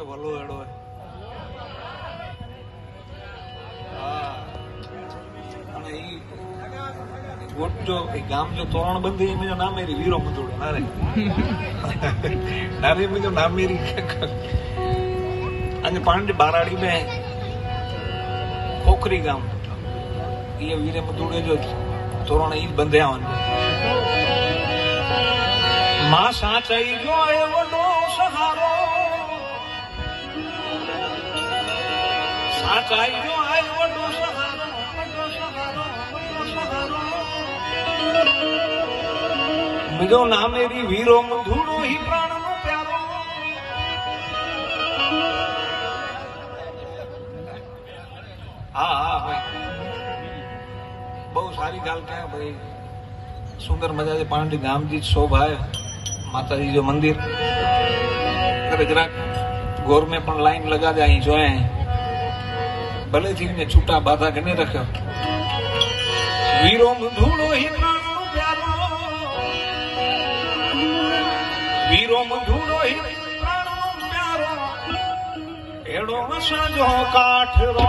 કે વલો એડો અને ઈ ગોટ જો, એ ગામ જો તોરણ બંધ એમ જો નામ એરી વીરો મંદુડો નારે નારે એમ જો નામ એરી અને પાંડે બારાડી में ખોખરી ગામ. એ વીરે મંદુડે જો તોરણ ઈ બંધ્યા હોયમાં સાચાઈ हाँ ना मेरी वीरो धूड़ो ही प्राण नो प्यारो हाँ बहुत सारी गाल क्या भाई सुंदर मज़ा से पांडी गाम की शोभा है माता जी जो मंदिर गुजरात गोर में पण लाइन लगा जाई जो है ભલે થી ને છૂટા બાધા ગને રાખ્યો વીરો ધૂળો હી પ્યારો. વીરો ધૂળો હી પ્રાણનો પ્યારો. એડો મસાજો કાઠરો.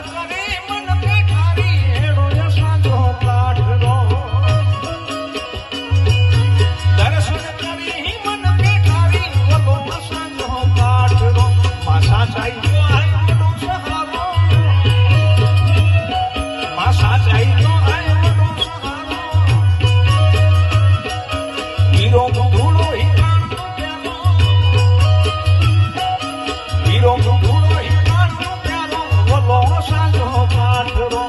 Don't go, don't go, don't go, don't go, don't go,